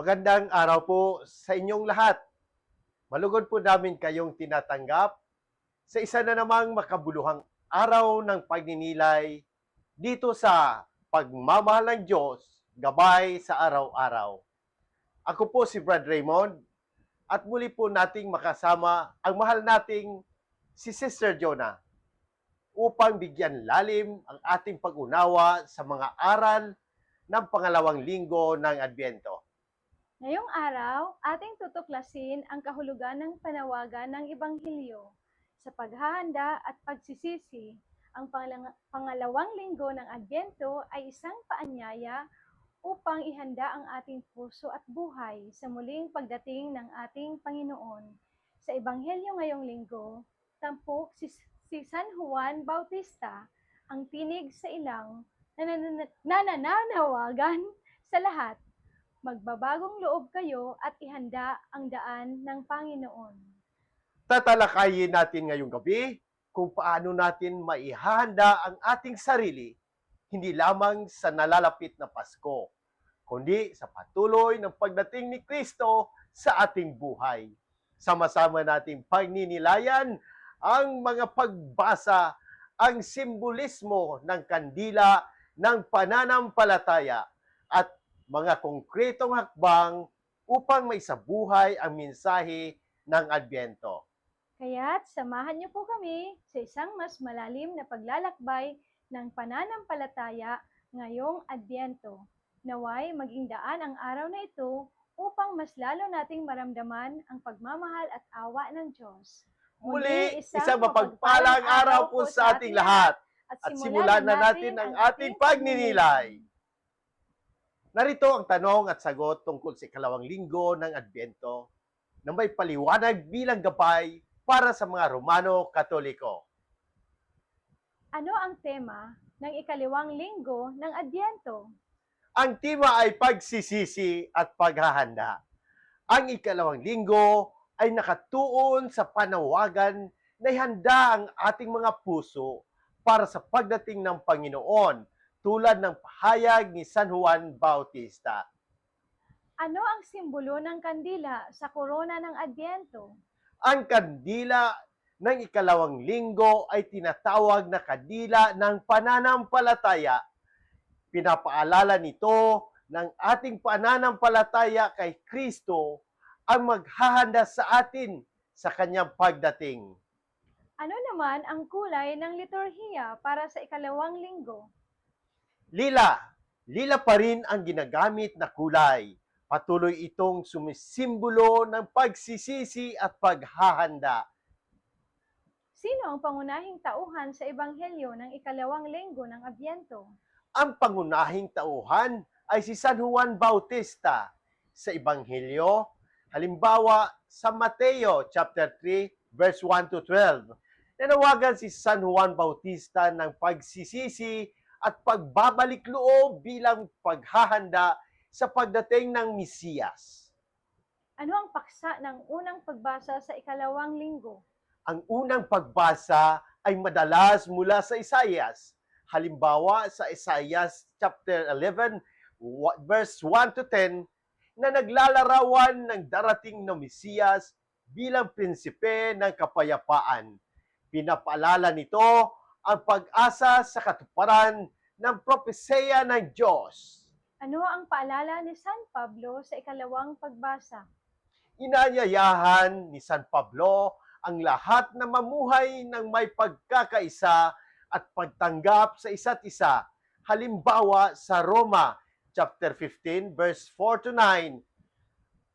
Magandang araw po sa inyong lahat. Malugod po namin kayong tinatanggap sa isa na namang makabuluhang araw ng pagninilay dito sa pagmamahal ng Diyos, gabay sa araw-araw. Ako po si Brad Raymond at muli po nating makasama ang mahal nating si Sister Jonah upang bigyan lalim ang ating pag-unawa sa mga aral ng pangalawang linggo ng Adbyento. Ngayong araw, ating tutuklasin ang kahulugan ng panawagan ng Ebanghelyo sa paghahanda at pagsisisi. Ang pangalawang linggo ng Adbyento ay isang paanyaya upang ihanda ang ating puso at buhay sa muling pagdating ng ating Panginoon. Sa Ebanghelyo ngayong linggo, tampok si, si San Juan Bautista ang tinig sa ilang na nanan- nananawagan sa lahat magbabagong loob kayo at ihanda ang daan ng Panginoon. tatalakayin natin ngayong gabi kung paano natin maihahanda ang ating sarili hindi lamang sa nalalapit na Pasko, kundi sa patuloy ng pagdating ni Kristo sa ating buhay. Sama-sama nating pagninilayan ang mga pagbasa, ang simbolismo ng kandila ng pananampalataya at mga konkretong hakbang upang may buhay ang mensahe ng Adbyento. Kaya't samahan niyo po kami sa isang mas malalim na paglalakbay ng pananampalataya ngayong Adbyento. Naway maging daan ang araw na ito upang mas lalo nating maramdaman ang pagmamahal at awa ng Diyos. Muli, isang mapagpalang araw po sa ating lahat at simulan na natin ang ating pagninilay. Narito ang tanong at sagot tungkol sa ikalawang linggo ng Adbyento na may paliwanag bilang gabay para sa mga Romano Katoliko. Ano ang tema ng ikaliwang linggo ng Adbyento? Ang tema ay pagsisisi at paghahanda. Ang ikalawang linggo ay nakatuon sa panawagan na ihanda ang ating mga puso para sa pagdating ng Panginoon tulad ng pahayag ni San Juan Bautista. Ano ang simbolo ng kandila sa korona ng Adbyento? Ang kandila ng ikalawang linggo ay tinatawag na kandila ng pananampalataya. Pinapaalala nito ng ating pananampalataya kay Kristo ang maghahanda sa atin sa kanyang pagdating. Ano naman ang kulay ng liturhiya para sa ikalawang linggo? Lila, lila pa rin ang ginagamit na kulay. Patuloy itong sumisimbolo ng pagsisisi at paghahanda. Sino ang pangunahing tauhan sa ebanghelyo ng ikalawang linggo ng Adbyento? Ang pangunahing tauhan ay si San Juan Bautista sa Ebanghelyo. Halimbawa, sa Mateo chapter 3 verse 1 to 12. Nanawagan si San Juan Bautista ng pagsisisi at pagbabalik loob bilang paghahanda sa pagdating ng Mesiyas. Ano ang paksa ng unang pagbasa sa ikalawang linggo? Ang unang pagbasa ay madalas mula sa Isaias. Halimbawa sa Isaias chapter 11 wa- verse 1 to 10 na naglalarawan ng darating na Mesiyas bilang prinsipe ng kapayapaan. Pinapaalala nito ang pag-asa sa katuparan ng propesya ng Diyos. Ano ang paalala ni San Pablo sa ikalawang pagbasa? inanyayahan ni San Pablo ang lahat na mamuhay ng may pagkakaisa at pagtanggap sa isa't isa. Halimbawa sa Roma chapter 15 verse 4 to 9.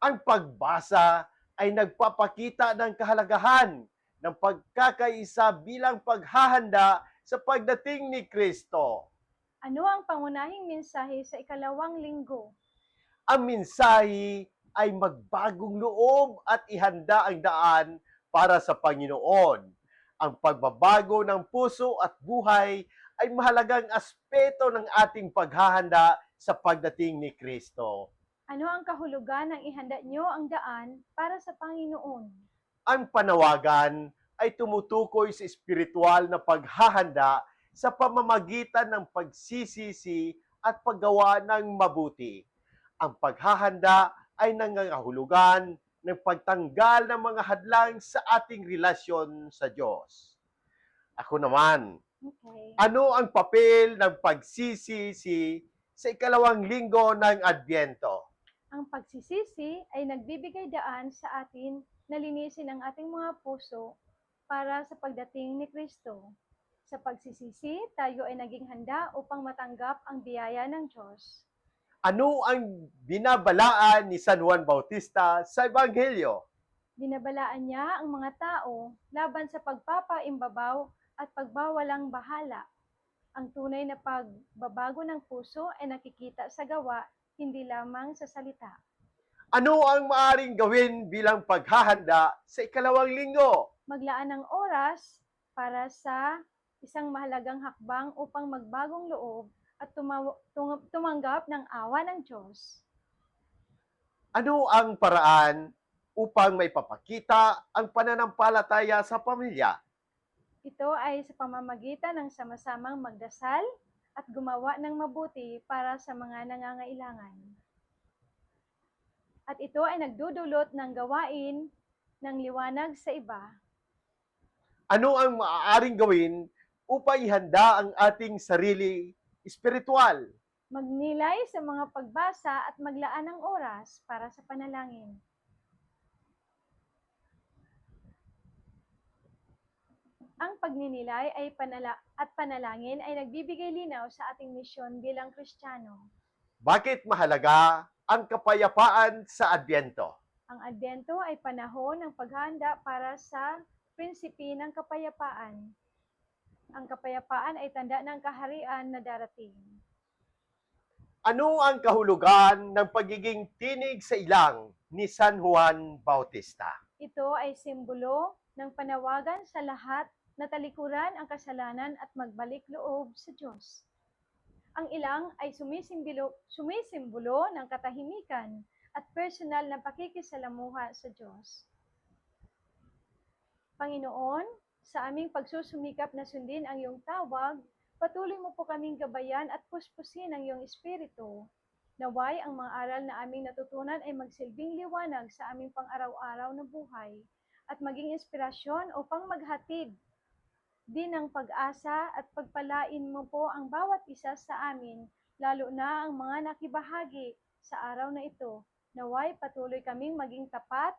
Ang pagbasa ay nagpapakita ng kahalagahan ng pagkakaisa bilang paghahanda sa pagdating ni Kristo. Ano ang pangunahing mensahe sa ikalawang linggo? ang mensahe ay magbagong loob at ihanda ang daan para sa Panginoon. Ang pagbabago ng puso at buhay ay mahalagang aspeto ng ating paghahanda sa pagdating ni Kristo. Ano ang kahulugan ng ihanda nyo ang daan para sa Panginoon? Ang panawagan ay tumutukoy sa espiritual na paghahanda sa pamamagitan ng pagsisisi at paggawa ng mabuti. Ang paghahanda ay nangangahulugan ng pagtanggal ng mga hadlang sa ating relasyon sa Diyos. Ako naman, Okay. ano ang papel ng pagsisisi sa ikalawang linggo ng Adbyento? Ang pagsisisi ay nagbibigay daan sa atin na linisin ang ating mga puso para sa pagdating ni Kristo. Sa pagsisisi, tayo ay naging handa upang matanggap ang biyaya ng Diyos. Ano ang binabalaan ni San Juan Bautista sa Ebanghelyo? Binabalaan niya ang mga tao laban sa pagpapaimbabaw at pagbawalang bahala. Ang tunay na pagbabago ng puso ay nakikita sa gawa, hindi lamang sa salita. Ano ang maaring gawin bilang paghahanda sa ikalawang linggo? Maglaan ng oras para sa isang mahalagang hakbang upang magbagong loob at tumaw- tung- tumanggap ng awa ng Diyos. Ano ang paraan upang may papakita ang pananampalataya sa pamilya? Ito ay sa pamamagitan ng sama-samang magdasal at gumawa ng mabuti para sa mga nangangailangan. At ito ay nagdudulot ng gawain ng liwanag sa iba. Ano ang maaaring gawin upang ihanda ang ating sarili espiritual? Magnilay sa mga pagbasa at maglaan ng oras para sa panalangin. Ang pagninilay ay panala at panalangin ay nagbibigay linaw sa ating misyon bilang Kristiyano. Bakit mahalaga ang kapayapaan sa Adbyento? Ang Adbento ay panahon ng paghahanda para sa prinsipi ng kapayapaan. Ang kapayapaan ay tanda ng kaharian na darating. Ano ang kahulugan ng pagiging tinig sa ilang ni San Juan Bautista? Ito ay simbolo ng panawagan sa lahat na talikuran ang kasalanan at magbalik loob sa Diyos. Ang ilang ay sumisimbolo, sumisimbolo ng katahimikan at personal na pakikisalamuha sa Diyos. Panginoon, sa aming pagsusumikap na sundin ang iyong tawag, patuloy mo po kaming gabayan at puspusin ang iyong espiritu. Naway ang mga aral na aming natutunan ay magsilbing liwanag sa aming pang-araw-araw na buhay at maging inspirasyon upang maghatid din ng pag-asa at pagpalain mo po ang bawat isa sa amin, lalo na ang mga nakibahagi sa araw na ito. Naway patuloy kaming maging tapat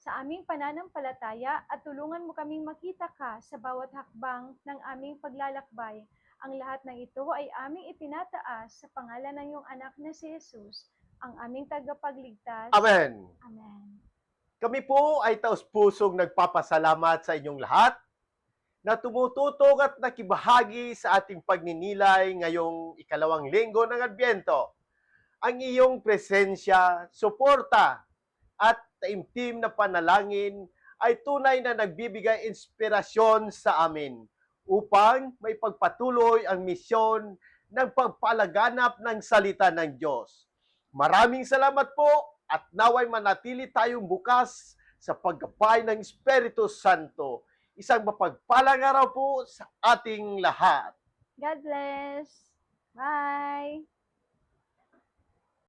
sa aming pananampalataya at tulungan mo kaming makita ka sa bawat hakbang ng aming paglalakbay. Ang lahat ng ito ay aming ipinataas sa pangalan ng iyong anak na si Jesus, ang aming tagapagligtas. Amen. Amen. Kami po ay taus-pusong nagpapasalamat sa inyong lahat na tumututok at nakibahagi sa ating pagninilay ngayong ikalawang linggo ng Adbyento. Ang iyong presensya, suporta at taimtim na panalangin ay tunay na nagbibigay inspirasyon sa amin upang may pagpatuloy ang misyon ng pagpalaganap ng salita ng Diyos. Maraming salamat po at naway manatili tayong bukas sa paggabay ng Espiritu Santo. Isang mapagpalang araw po sa ating lahat. God bless. Bye.